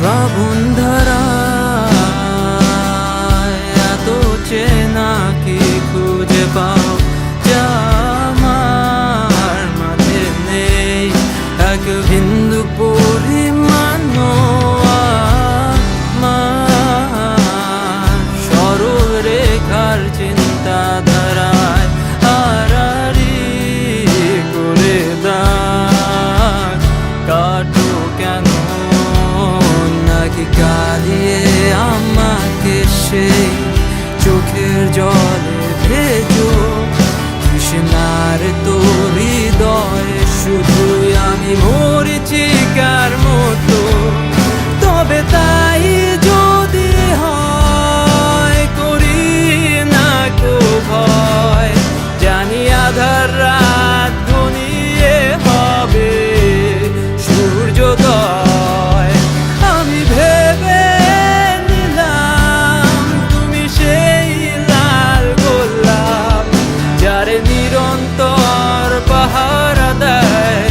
শ্রাবণ নিরন্তর পাহারা দেয়।